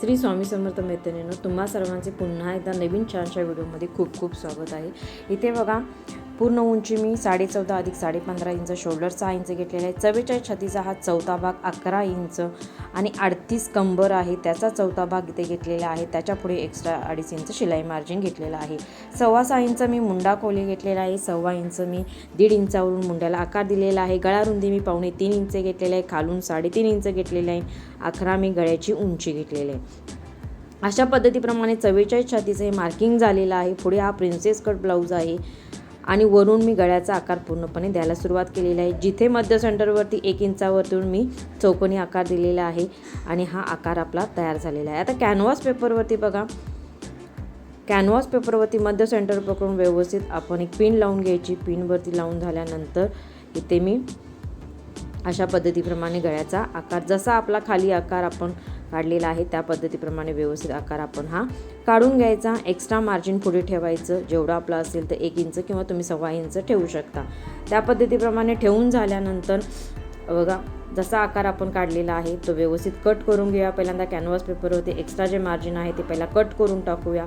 श्री स्वामी समर्थ मैत्रिणीनं तुम्हा सर्वांचे पुन्हा एकदा नवीन छानशा व्हिडिओमध्ये खूप खूप स्वागत आहे. इथे बघा पूर्ण उंची मी साडे चौदा अधिक साडे पंधरा इंच शोल्डर सहा इंच घेतलेला आहे. चव्वेचाळीस छातीचा हा चौथा भाग अकरा इंच आणि अडतीस कंबर आहे. त्याचा चौथा भाग इथे घेतलेला आहे. त्याच्या पुढे एक्स्ट्रा अडीच इंच शिलाई मार्जिन घेतलेला आहे. सव्वा सहा इंच मी मुंडा खोली घेतलेला आहे. सव्वा इंच मी दीड इंचावरून मुंड्याला आकार दिलेला आहे. गळा रुंदी मी पावणे तीन इंच घेतलेला आहे. खालून साडेतीन इंच घेतलेला आहे. अकरा मी गळ्याची उंची घेतलेली आहे. अशा पद्धतीप्रमाणे चव्वेचाळीस छातीचं हे मार्किंग झालेलं आहे. पुढे हा प्रिन्सेस कट ब्लाऊज आहे. आणि वरून मी गळ्याचा आकार पूर्णपणे द्यायला सुरुवात केलेली आहे. जिथे मध्य सेंटरवरती एक इंचावरतून मी चौकोनी आकार दिलेला आहे आणि हा आकार आपला तयार झालेला आहे. आता कॅनव्हास पेपरवरती बघा. कॅनव्हास पेपरवरती मध्य सेंटर पकडून व्यवस्थित आपण एक पिन लावून घ्यायची. पिनवरती लावून झाल्यानंतर इथे मी अशा पद्धतीप्रमाणे गळ्याचा आकार जसा आपला खाली आकार आपण काढलेला आहे. त्या पद्धतीप्रमाणे व्यवस्थित आकार आपण हा काढून घ्यायचा. एक्स्ट्रा मार्जिन पुढे ठेवायचं. जेवढं आपलं असेल तर एक इंच किंवा तुम्ही सव्वा इंच ठेवू शकता. त्या पद्धतीप्रमाणे ठेवून झाल्यानंतर बघा जसा आकार आपण काढलेला आहे तो व्यवस्थित कट करून घेऊया. पहिल्यांदा कॅनव्हास पेपरवरती एक्स्ट्रा जे मार्जिन आहे ते पहिला कट करून टाकूया.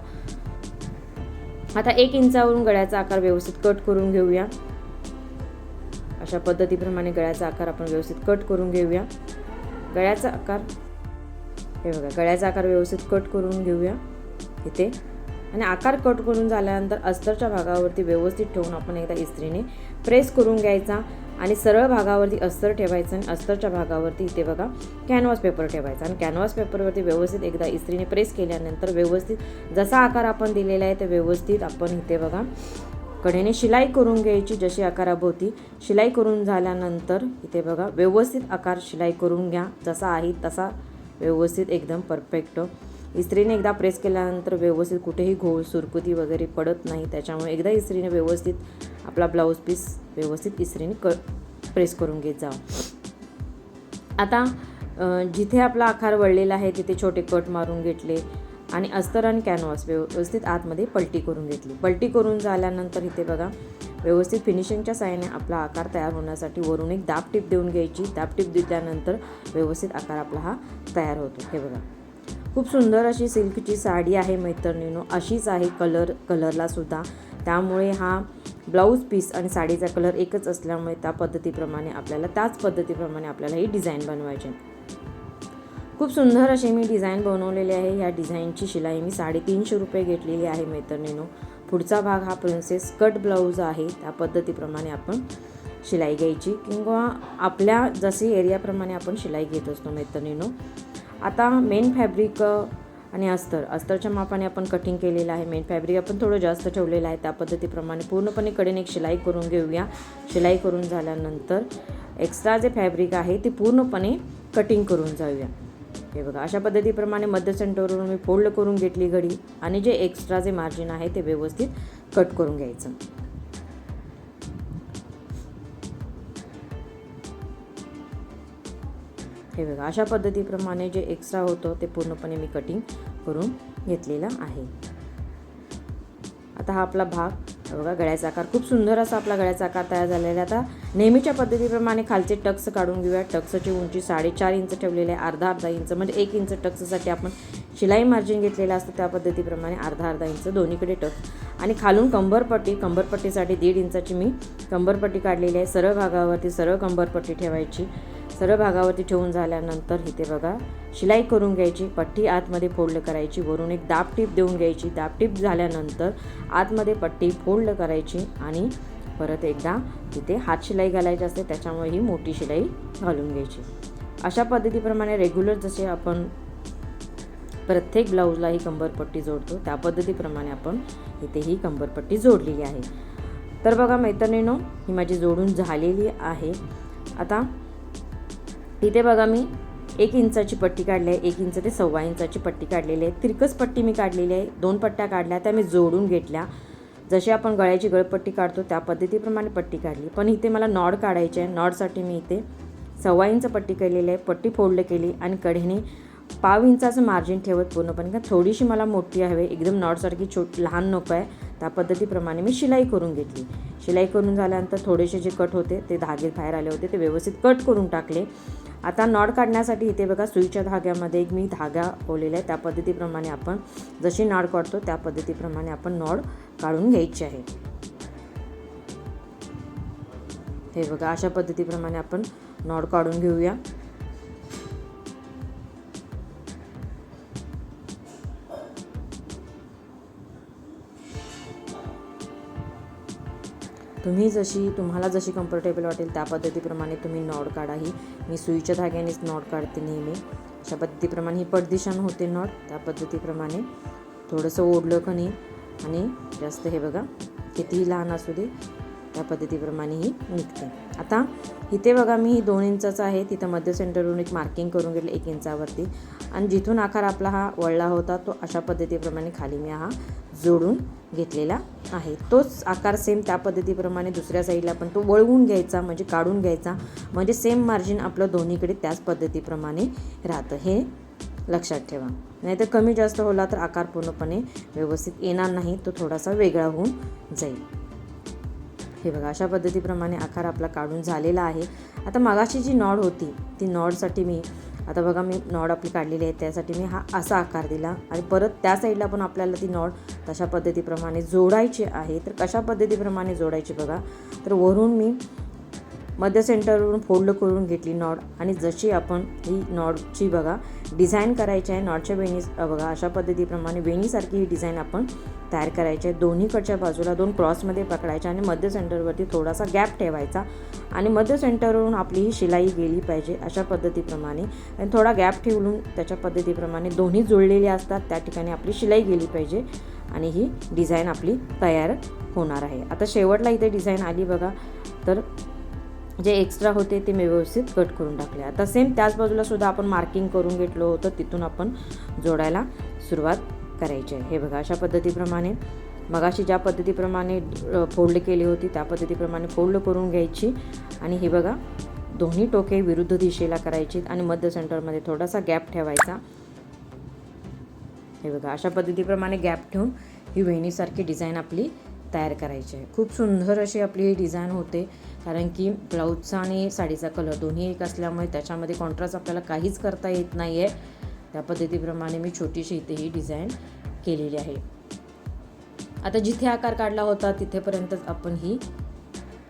आता एक इंचावरून गळ्याचा आकार व्यवस्थित कट करून घेऊया. अशा पद्धतीप्रमाणे गळ्याचा आकार आपण व्यवस्थित कट करून घेऊया. गळ्याचा आकार हे बघा गळ्याचा आकार व्यवस्थित कट करून घेऊया इथे. आणि आकार कट करून झाल्यानंतर अस्तरच्या भागावरती व्यवस्थित ठेवून आपण एकदा इस्त्रीने प्रेस करून घ्यायचा आणि सरळ भागावरती अस्तर ठेवायचं आणि अस्तरच्या भागावरती इथे बघा कॅनव्हास पेपर ठेवायचा. आणि कॅनव्हास पेपरवरती व्यवस्थित एकदा इस्त्रीने प्रेस केल्यानंतर व्यवस्थित जसा आकार आपण दिलेला आहे ते व्यवस्थित आपण इथे बघा कडेने शिलाई करून घ्यायची जशी आकाराभोवती. शिलाई करून झाल्यानंतर इथे बघा व्यवस्थित आकार शिलाई करून घ्या. जसा आहे तसा व्यवस्थित एकदम परफेक्ट इस्त्रीने एकदा प्रेस केल्यानंतर व्यवस्थित कुठेही घोळ सुरकुती वगैरे पडत नाही. त्याच्यामुळे एकदा इस्त्रीने व्यवस्थित आपला ब्लाऊज पीस व्यवस्थित इस्त्रीने क प्रेस करून घेत जावं. आता जिथे आपला आकार वळलेला आहे तिथे छोटे कट मारून घेतले. आणि अस्तर आणि कॅनव्हास व्यवस्थित आतमध्ये पलटी करून घेतली. पलटी करून झाल्यानंतर इथे बघा व्यवस्थित फिनिशिंगच्या साह्याने आपला आकार तयार होण्यासाठी वरून एक दाब टीप देऊन घ्यायची. दाब टीप दिल्यानंतर व्यवस्थित आकार आपला हा तयार होतो. हे बघा. खूप सुंदर अशी सिल्कची साडी आहे मैत्रिणीनो. अशीच आहे कलर कलरला सुद्धा. त्यामुळे हा ब्लाऊज पीस आणि साडीचा कलर एकच असल्यामुळे त्या पद्धतीप्रमाणे आपल्याला त्याच पद्धतीप्रमाणे आपल्याला ही डिझाईन बनवायची खूप सुंदर अशी मी डिझाईन बनवलेली आहे. ह्या डिझाईनची शिलाई मी साडेतीनशे रुपये घेतलेली आहे मैत्रिणीनो. पुढचा भाग हा प्रिन्सेस कट ब्लाऊज आहे. त्या पद्धतीप्रमाणे आपण शिलाई घ्यायची किंवा आपल्या जसे एरियाप्रमाणे आपण शिलाई घेत असतो मैत्रिणीनो. आता मेन फॅब्रिक आणि अस्तर. अस्तरच्या मापाने आपण कटिंग केलेलं आहे. मेन फॅब्रिक आपण थोडं जास्त ठेवलेलं आहे. त्या पद्धतीप्रमाणे पूर्णपणे कडेने एक शिलाई करून घेऊया. शिलाई करून झाल्यानंतर एक्स्ट्रा जे फॅब्रिक आहे ते पूर्णपणे कटिंग करून जाऊया. हे बघा अशा पद्धतीप्रमाणे मध्य सेंटरवरून मी फोल्ड करून घेतली घडी आणि जे एक्स्ट्रा जे मार्जिन आहे ते व्यवस्थित कट करून घ्यायचं. हे बघा अशा पद्धतीप्रमाणे जे एक्स्ट्रा होतं ते पूर्णपणे मी कटिंग करून घेतलेलं आहे. आता हा आपला भाग बघा गळ्याचा आकार खूप सुंदर असा आपला गळ्याचा आकार तयार झालेला आहे. आता नेहमीच्या पद्धतीप्रमाणे खालचे टक्स काढून घेऊया. टक्सची उंची साडेचार इंच ठेवलेली आहे अर्धा अर्धा इंच. म्हणजे एक इंच टक्ससाठी आपण शिलाई मार्जिन घेतलेलं असतं त्या पद्धतीप्रमाणे अर्धा अर्धा इंच दोन्हीकडे टक्स. आणि खालून कंबरपट्टी कंबरपट्टीसाठी दीड इंचाची मी कंबरपट्टी काढलेली आहे. सरळ भागावरती सरळ कंबरपट्टी ठेवायची. सरळ भागावरती ठेवून झाल्यानंतर इथे बघा शिलाई करून घ्यायची पट्टी आतमध्ये फोल्ड करायची वरून एक दाब टीप देऊन घ्यायची. दाब टीप झाल्यानंतर आतमध्ये पट्टी फोल्ड करायची आणि परत एकदा तिथे हात शिलाई घालायची असते त्याच्यामुळे ही मोठी शिलाई घालून घ्यायची. अशा पद्धतीप्रमाणे रेग्युलर जसे आपण प्रत्येक ब्लाऊजला ही कंबरपट्टी जोडतो त्या पद्धतीप्रमाणे आपण इथे ही कंबरपट्टी जोडलेली आहे. तर बघा मैत्रिणीनो ही माझी जोडून झालेली आहे. आता इथे बघा मी एक इंचाची पट्टी काढली आहे एक इंच ते सव्वा इंचाची पट्टी काढलेली आहे. तिरकस पट्टी मी काढलेली आहे. दोन पट्ट्या काढल्या त्या मी जोडून घेतल्या. जशी आपण गळ्याची गळपट्टी काढतो त्या पद्धतीप्रमाणे पट्टी काढली. पण इथे मला नॉड काढायचे आहे. नॉडसाठी मी इथे सव्वा इंच पट्टी केलेली आहे. पट्टी फोल्ड केली आणि कढीने पाव इंचाचं मार्जिन ठेवत पूर्णपणे. का थोडीशी मला मोठी हवी एकदम नॉटसारखी छोट लहान नको आहे. त्या पद्धतीप्रमाणे मी शिलाई करून घेतली. शिलाई करून झाल्यानंतर थोडेसे जे कट होते ते धागे बाहेर आले होते ते व्यवस्थित कट करून टाकले. आता नॉड काढण्यासाठी इथे बघा सुईच्या धाग्यामध्ये एक मी धागा ओलेला आहे. त्या पद्धतीप्रमाणे आपण जशी नाड काढतो त्या पद्धतीप्रमाणे आपण नॉड काढून घ्यायची आहे. हे बघा अशा पद्धतीप्रमाणे आपण नॉड काढून घेऊया. तुम्ही जशी तुम्हाला जशी कम्फर्टेबल वाटेल त्या पद्धतीप्रमाणे तुम्ही नॉड काढा ही. मी सुईच्या धाग्यानेच नॉड काढते नेहमी. अशा पद्धतीप्रमाणे ही पडदिशान होते नॉड त्या पद्धतीप्रमाणे थोडंसं ओढलं का नाही आणि जास्त हे बघा कितीही लहान असू दे त्या पद्धतीप्रमाणे ही निघते. आता इथे बघा मी ही दोन इंचाचा आहे. तिथं मध्य सेंटरवरून एक मार्किंग करून घेतलं एक इंचावरती. आणि जिथून आकार आपला हा वळला होता तो अशा पद्धतीप्रमाणे खाली मी हा जोडून घेतलेला आहे. तोच आकार सेम त्या पद्धतीप्रमाणे दुसऱ्या साईडला पण तो वळवून घ्यायचा म्हणजे काढून घ्यायचा. म्हणजे सेम मार्जिन आपलं दोन्हीकडे त्याच पद्धतीप्रमाणे राहतं. हे लक्षात ठेवा. नाहीतर कमी जास्त होला तर आकार पूर्णपणे व्यवस्थित येणार नाही तो थोडासा वेगळा होऊन जाईल. हे बघा अशा पद्धतीप्रमाणे आकार आपला काढून झालेला आहे. आता मगाशी जी नॉड होती ती नॉडसाठी मी आता बघा मी नॉड आपली काढलेली आहे त्यासाठी मी हा असा आकार दिला आणि परत त्या साईडला पण आपल्याला ती नॉड तशा पद्धतीप्रमाणे जोडायची आहे. तर कशा पद्धतीप्रमाणे जोडायची बघा. तर वरून मी मध्य सेंटरवरून फोल्ड करून घेतली नॉड आणि जशी आपण ही नॉडची बघा डिझाईन करायची आहे नॉडच्या वेणी बघा अशा पद्धतीप्रमाणे वेणीसारखी ही डिझाईन आपण तयार करायचे. दोन्हीकडच्या बाजूला दोन क्रॉसमध्ये पकडायच्या आणि मध्य सेंटरवरती थोडासा गॅप ठेवायचा. आणि मध्य सेंटरवरून आपली ही शिलाई गेली पाहिजे अशा पद्धतीप्रमाणे. आणि थोडा गॅप ठेवून त्याच्या पद्धतीप्रमाणे दोन्ही जुळलेली असतात त्या ठिकाणी आपली शिलाई गेली पाहिजे. आणि ही डिझाईन आपली तयार होणार आहे. आता शेवटला इथे डिझाईन आली बघा. तर जे एक्स्ट्रा होते ते मी व्यवस्थित कट करून टाकले. आता सेम त्याच बाजूला सुद्धा आपण मार्किंग करून घेतलो होतं. तिथून आपण जोडायला सुरुवात करायची आहे. हे बघा अशा पद्धतीप्रमाणे मगाशी ज्या पद्धतीप्रमाणे फोल्ड केली होती त्या पद्धतीप्रमाणे फोल्ड करून घ्यायची. आणि हे बघा दोन्ही टोके विरुद्ध दिशेला करायची आणि मध्य सेंटरमध्ये थोडासा गॅप ठेवायचा. हे बघा अशा पद्धतीप्रमाणे गॅप ठेवून ही वेणीसारखी डिझाईन आपली तयार करायची आहे. खूप सुंदर अशी आपली ही डिझाईन होते कारण की ब्लाऊजचा आणि साडीचा कलर दोन्ही एक असल्यामुळे त्याच्यामध्ये कॉन्ट्रास्ट आपल्याला काहीच करता येत नाही आहे त्या पद्धतीप्रमाणे मी छोटीशी इथे ही डिझाईन केलेली आहे. आता जिथे आकार काढला होता तिथेपर्यंतच आपण ही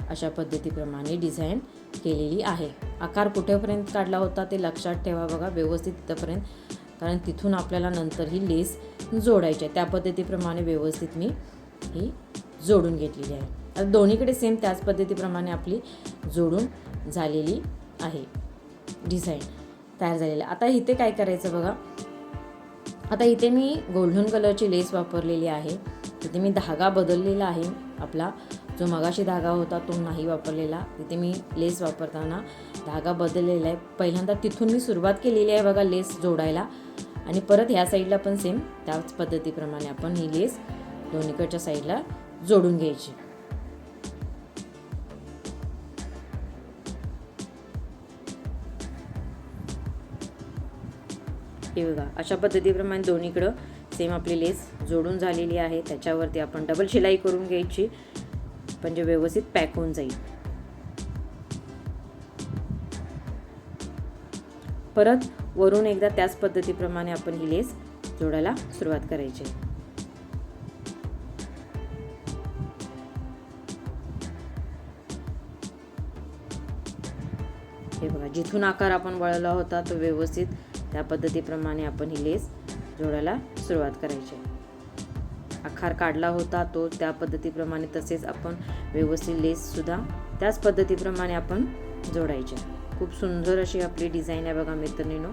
अशा पद्धतीप्रमाणे डिझाईन केलेली आहे. आकार कुठेपर्यंत काढला होता ते लक्षात ठेवा बघा व्यवस्थित तिथंपर्यंत कारण तिथून आपल्याला नंतर ही लेस जोडायची आहे त्या पद्धतीप्रमाणे व्यवस्थित मी ही जोडून घेतलेली आहे. आता दोन्हीकडे सेम त्याच पद्धतीप्रमाणे आपली जोडून झालेली आहे डिझाईन. तयार झालेलं. आता इथे काय करायचं बघा. आता इथे मी गोल्डन कलरची लेस वापरलेली आहे. तिथे मी धागा बदललेला आहे आपला. जो मगाशी धागा होता तो नाही वापरलेला. तिथे मी लेस वापरताना धागा बदललेला आहे. पहिल्यांदा तिथून मी सुरुवात केलेली आहे बघा लेस जोडायला. आणि परत ह्या साईडला पण सेम त्याच पद्धतीप्रमाणे आपण ही लेस दोन्हीकडच्या साईडला जोडून घ्यायची. हे बघा अशा पद्धतीप्रमाणे दोन्हीकडं सेम आपली लेस जोडून झालेली आहे. त्याच्यावरती आपण डबल शिलाई करून घ्यायची. म्हणजे व्यवस्थित पॅक होऊन जाईल. परत वरून एकदा त्याच पद्धतीप्रमाणे आपण ही लेस जोडायला सुरुवात करायची. हे बघा जिथून आकार आपण वळला होता तो व्यवस्थित त्या पद्धतीप्रमाणे आपण ही लेस जोडायला सुरुवात करायची. आखार काढला होता तो त्या पद्धतीप्रमाणे तसेच आपण व्यवस्थित लेससुद्धा त्याच पद्धतीप्रमाणे आपण जोडायचे. खूप सुंदर अशी आपली डिझाईन आहे बघा मैत्रिणीनो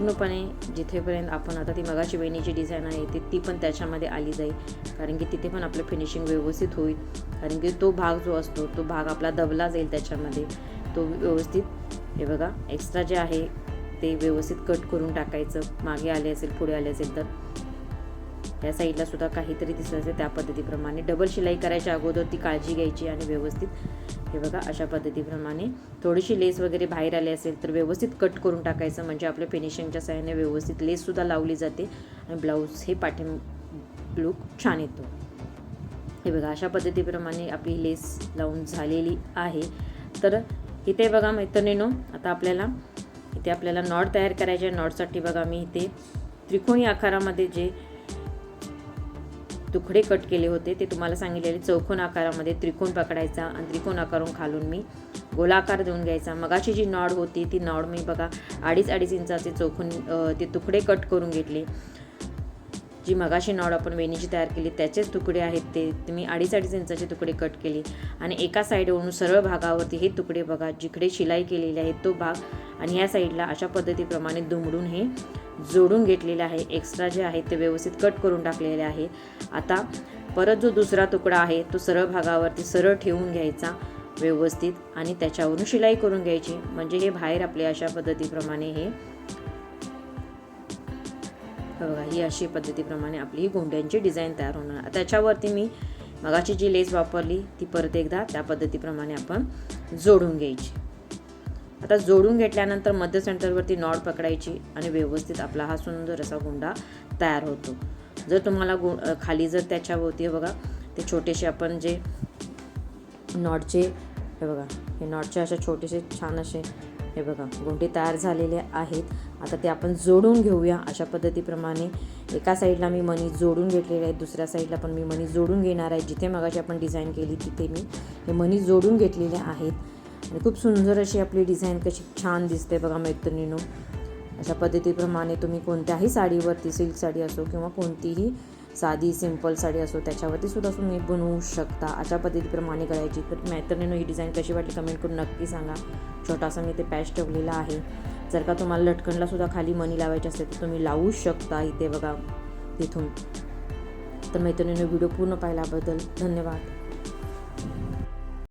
पूर्णपणे जिथेपर्यंत आपण आता ती मगाची वेणीची डिझाईन आहे ती ती पण त्याच्यामध्ये आली जाईल. कारण की तिथे पण आपलं फिनिशिंग व्यवस्थित होईल. कारण की तो भाग जो असतो तो भाग आपला दबला जाईल त्याच्यामध्ये. तो व्यवस्थित हे बघा एक्स्ट्रा जे आहे ते व्यवस्थित कट करून टाकायचं. मागे आले असेल पुढे आले असेल तर. या साईडला सुद्धा काहीतरी दिसत त्या पद्धतीप्रमाणे. डबल शिलाई करायच्या अगोदर ती काळजी घ्यायची आणि व्यवस्थित हे बघा अशा पद्धतीप्रमाणे. थोडीशी लेस वगैरे बाहेर आली असेल तर व्यवस्थित कट करून टाकायचं म्हणजे आपल्या फिनिशिंगच्या सहाय्याने व्यवस्थित लेससुद्धा लावली जाते आणि ब्लाऊज हे पाठी लुक छान येतो. हे बघा अशा पद्धतीप्रमाणे आपली लेस लावून झालेली आहे. तर इथे बघा मैत्रिणीनो आता आपल्याला इथे आपल्याला नॉट तयार करायचे आहे. नॉटसाठी बघा मी इथे त्रिकोणी आकारामध्ये जे तुकडे कट केले होते. ते तुम्हाला सांगितलेले चौकोन आकारामध्ये त्रिकोण पकडायचा आणि त्रिकोण आकारून खालून मी गोलाकार देऊन घ्यायचा. मगाची जी नॉड होती ती नॉड मी बघा अडीच अडीच इंचाचे चौकोन ते तुकडे कट करून घेतले. जी मगाशी नॉड आपण वेणीची तयार केली त्याचेच तुकडे आहेत ते. ते मी अडीच अडीच इंचाचे तुकडे कट केले. आणि एका साईडवरून सरळ भागावरती हे तुकडे बघा जिकडे शिलाई केलेली आहे तो भाग. आणि ह्या साईडला अशा पद्धतीप्रमाणे दुमडून हे जोडून घेतलेले आहे. एक्स्ट्रा जे आहे ते व्यवस्थित कट करून टाकलेले आहे. आता परत जो दुसरा तुकडा आहे तो सरळ भागावरती सरळ ठेवून घ्यायचा व्यवस्थित आणि त्याच्यावरून शिलाई करून घ्यायची. म्हणजे हे बाहेर आपले अशा पद्धतीप्रमाणे हे हे बघा ही अशी पद्धतीप्रमाणे आपली ही गोंड्यांची डिझाईन तयार होणार. त्याच्यावरती मी मगाची जी लेस वापरली ती परत एकदा त्या पद्धतीप्रमाणे आपण जोडून घ्यायची. आता जोडून घेतल्यानंतर मध्य सेंटरवरती नॉड पकडायची आणि व्यवस्थित आपला हा सुंदर असा गुंडा तयार होतो. जर तुम्हाला गु खाली जर त्याच्याभोवती हे बघा ते छोटेसे आपण जे नॉटचे हे बघा हे नॉटचे असे छोटेसे छान असे हे बघा गोंडे तयार झालेले आहेत. आता ते आपण जोडून घेऊया. अशा पद्धतीप्रमाणे एका साईडला मी मणी जोडून घेतलेले आहेत दुसऱ्या साईडला पण मी मणी जोडून घेणार आहे. जिथे मगाशी आपण डिझाईन केली तिथे मी हे मनी जोडून घेतलेले आहेत. खूप सुंदर अशी आपली डिझाईन कशी छान दिसते बघा मैत्रिणीनो. अशा पद्धतीप्रमाणे तुम्ही कोणत्याही साडीवरती सिल्क साडी असो किंवा कोणतीही साधी सिंपल साडी असो त्याच्यावरती सुद्धा तुम्ही बनवू शकता. अशा पद्धतीप्रमाणे करायची. तर मैत्रिणीनं ही डिझाईन कशी वाटली कमेंट करून नक्की सांगा. छोटासा मी ते पॅच ठेवलेला आहे. जर का तुम्हाला लटकणला सुद्धा खाली मनी लावायची असेल तर तुम्ही लावू शकता इथे बघा तिथून. तर मैत्रिणीनं व्हिडिओ पूर्ण पाहिल्याबद्दल धन्यवाद.